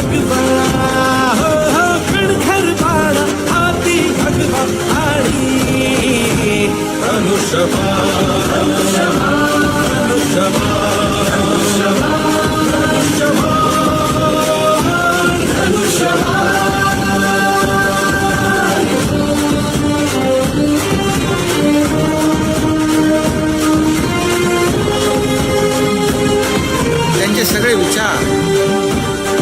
भगवा हो हो कणखर बाणा हाती भगवा आणि धनुष्यबाण त्यांचे सगळे विचार.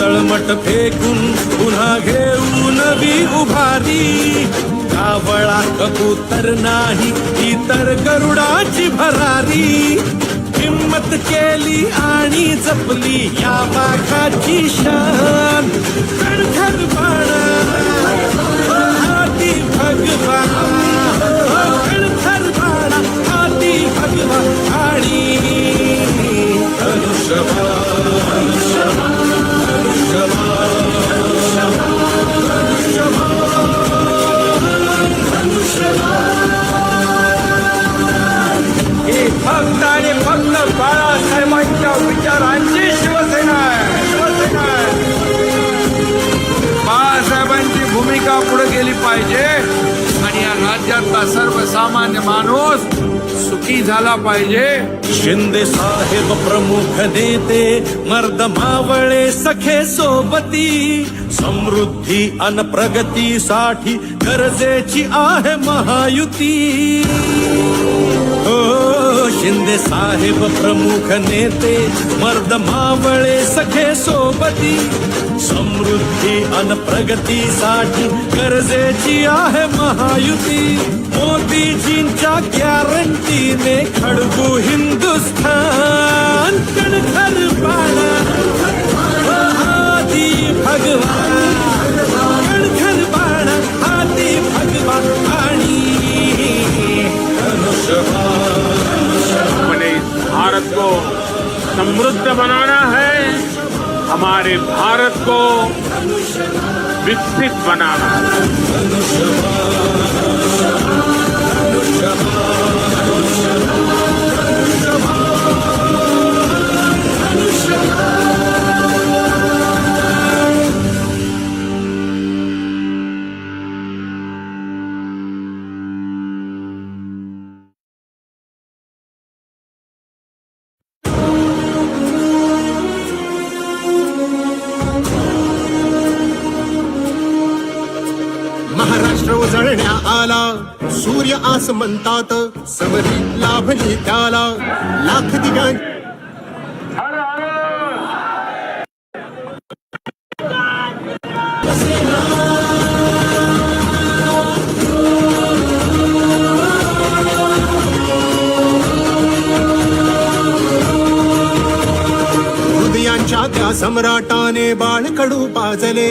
तळमट फेकून पुन्हा घेऊ नवी उभारी. कावळा कबूतर नाही ही तर गरुडाची भरारी. हिम्मत केली आणि जपली या वाघाची शान. कणखर बाणा हाती भगवा कणखर बाणा हाती भगवा आणि धनुष्यबाण. पाहिजे शिंदे साहेब प्रमुख नेते, मर्द मावळे, सखे सोबती, समृद्धी, अन प्रगतीसाठी गरजेची आहे महायुती. हो शिंदे साहेब प्रमुख नेते, मर्द मावळे, सखे सोबती, समृद्धी, अन प्रगतीसाठी गरजेची आहे महायुती. मोदीजींच्या गॅरंटीने खडबू हिंदुस्थान कणखर बाळा आदि भगवान कणखर बाळा हाती भगवान आणि भारत को समृद्ध बनाना है हमारे भारत को विकसित बनाना है। उजळण्या आला. सूर्य आस म्हणतात समरी लाभली त्याला लाख दिव्यां हृदयांच्या त्या सम्राटाने बाळकडू पाजले.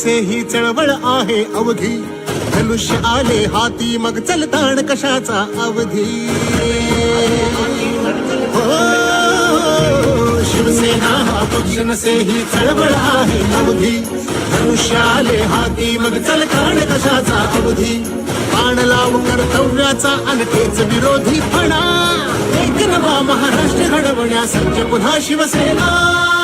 असे ही चळवळ आहे अवधी. धनुष्य आले हाती मग चलताण कशाचा अवधी? हो, शिवसेना हा पक्ष नसे ही चळवळ आहे अवधी. धनुष्य आले हाती मग चलताण कशाचा अवधी? बाण लाव कर्तव्याचा अनकेच विरोधी फणा. एक नवा महाराष्ट्र घडवण्यास पुन्हा शिवसेना.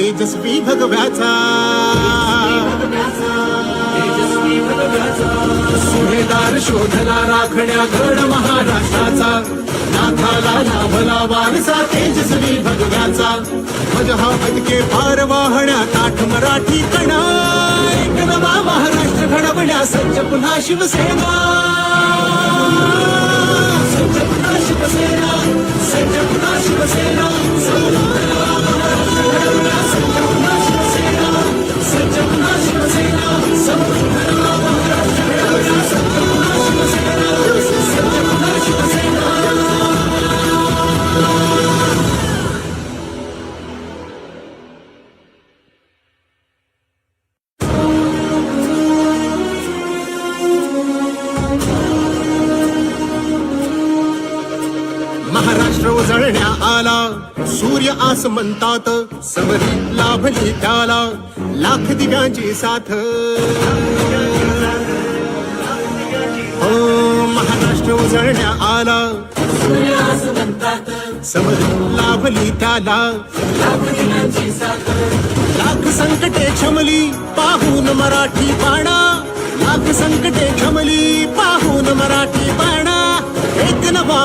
तेजस्वी भगव्याचा सुभेदार शोधला राखण्या गड महाराष्ट्राचा। नाथाला लाभला वारसा तेजस्वी भगव्याचा हा फटके पार वाहण्या ताठ मराठी कणा। नवा महाराष्ट्र घडवण्या सज्ज पुन्हा शिवसेना। सज्ज पुन्हा शिवसेना, सज्ज पुन्हा शिवसेना। राष्ट्र उजळण्या आला. सूर्य आस म्हणतात समरी लाभली त्याला. लाख दिव्यांची साथ. हो महाराष्ट्र उजळण्या आला. समरी लाभली त्याला. लाख संकटे क्षमली पाहून मराठी पाडा. लाख संकटे क्षमली पाहून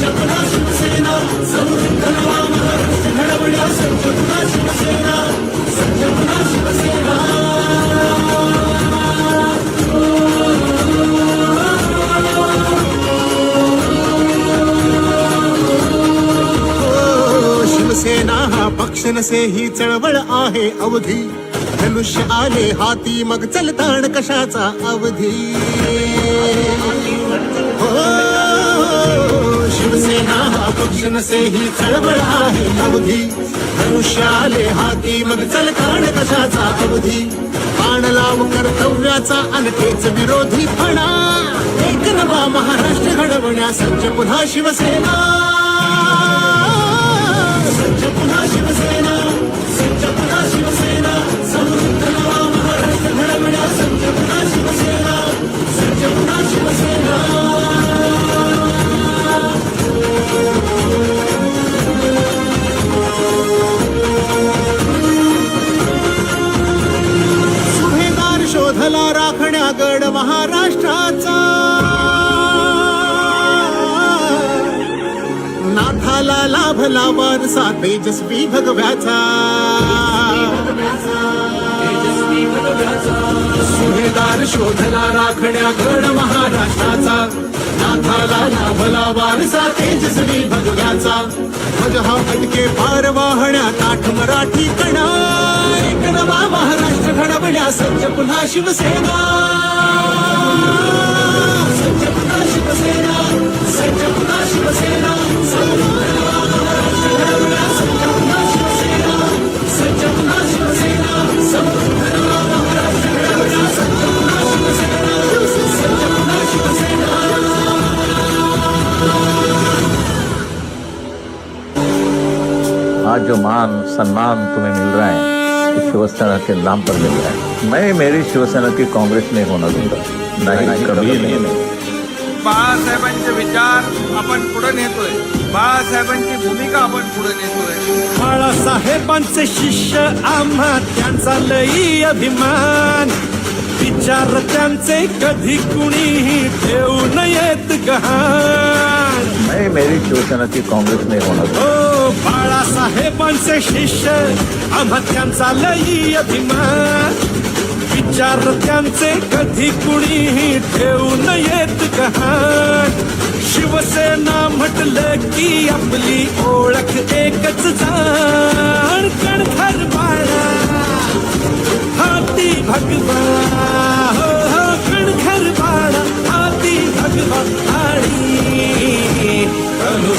शिवसेना शिवसेना शिवसेना हा पक्ष नसे ही चळवळ आहे अवधी. धनुष्य आले हाती मग चलताण कशाचा अवधी? हो, शिवसेना हा पक्ष नसे ही चळवळ आहे अवधी। धनुष्याले हाती मग चलताण कशाचा अवधी। पाण लाव कर्तव्याचा अनखेच विरोधी फणा। एक नवा महाराष्ट्र घडवण्यास सज्ज पुन्हा शिवसेना। नाथाला लाभला वारसा तेजस्वी भगव्याचा. सुभेदार शोधला राखण्या गड महाराष्ट्राचा. नाथाला लाभला वारसा तेजस्वी भगव्याचा. ध्वज हा फटके पार वाहण्या ताठ मराठी कणा एक महाराष्ट्र घडवण्या सज्ज पुन्हा शिवसेना. सम्मान तुम्हें मिल रहा है। ये शिवसेना के नाम पर मिल रहा है। मैं मेरी शिवसेना की कांग्रेस नहीं होना दूंगा। नहीं कभी नहीं। बाळासाहेबांचे विचार आपण पुढे नेतोय। बाळासाहेबांची भूमिका आपण पुढे नेतोय। बाळासाहेबांचे शिष्य आम्हा त्यांचा लई अभिमान. विचार त्यांचे कधी कुणीही ठेवू नयेत गहाण. मैं मेरी शिवसेनाची काँग्रेस नाही होणार. बाळासाहेबांचे शिष्य आम्हा त्यांचा लई अभिमान. विचार त्यांचे कधी कुणीही ठेवू नयेत गहाण. शिवसेना म्हटलं की आपली ओळख एकच जाण. कणखर बाळा हाती भगवा. हो हो कणखर बाळा हाती भगवा. त्यांचे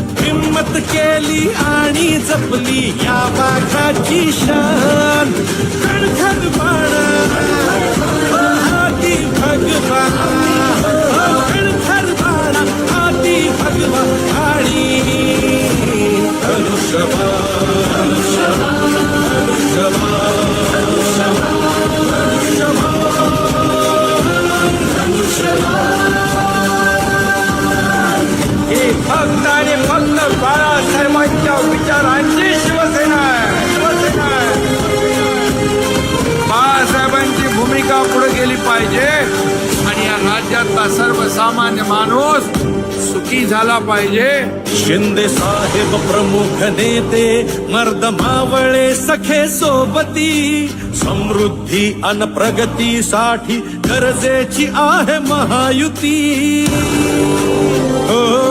हिम्मत केली आणि जपली या वाघाची शान. सामान्य माणूस सुखी झाला पाहिजे. शिंदे साहेब प्रमुख नेते मर्द मावळे सखे सोबती समृद्धी अन प्रगतीसाठी गरजेची आहे महायुती. हो. हो.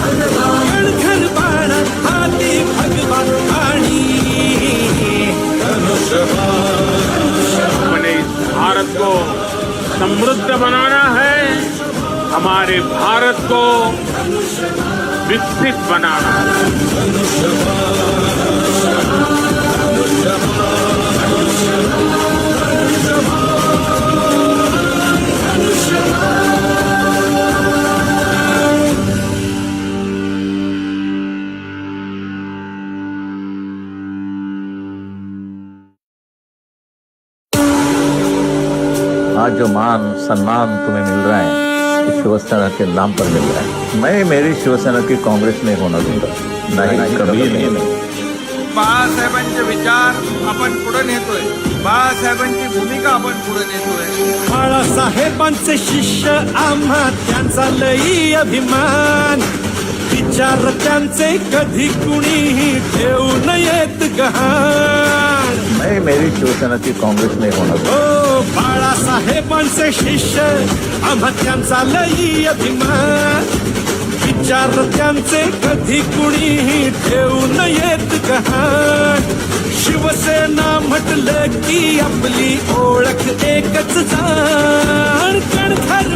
समृद्ध बनाना है। हमारे भारत को विकसित बनाना है। आज जो मान सम्मान तुम्हें मिल रहा है इस शिवसेना के नाम पर मिल रहा है। मैं मेरी शिवसेना की कांग्रेस में होना दूँगा। नहीं कभी नहीं। बाळासाहेबांचे विचार आपण पुढे नेतोय बाळासाहेबांची भूमिका आपण पुढे नेतोय बाळासाहेबांचे शिष्य आम्हा त्यांचा लई अभिमान। विचार त्यांचे कधी कुणीही ठेवू नयेत गहाण मैं मेरी शिवसेनाची कांग्रेस ओ बाळासाहेबांचे शिष्य आम्हा त्यांचा लई अभिमान। विचार त्यांचे कधी कुणीही ठेवू नयेत गहाण। शिवसेना म्हटलं की आपली ओळख एकच जाण। कणखर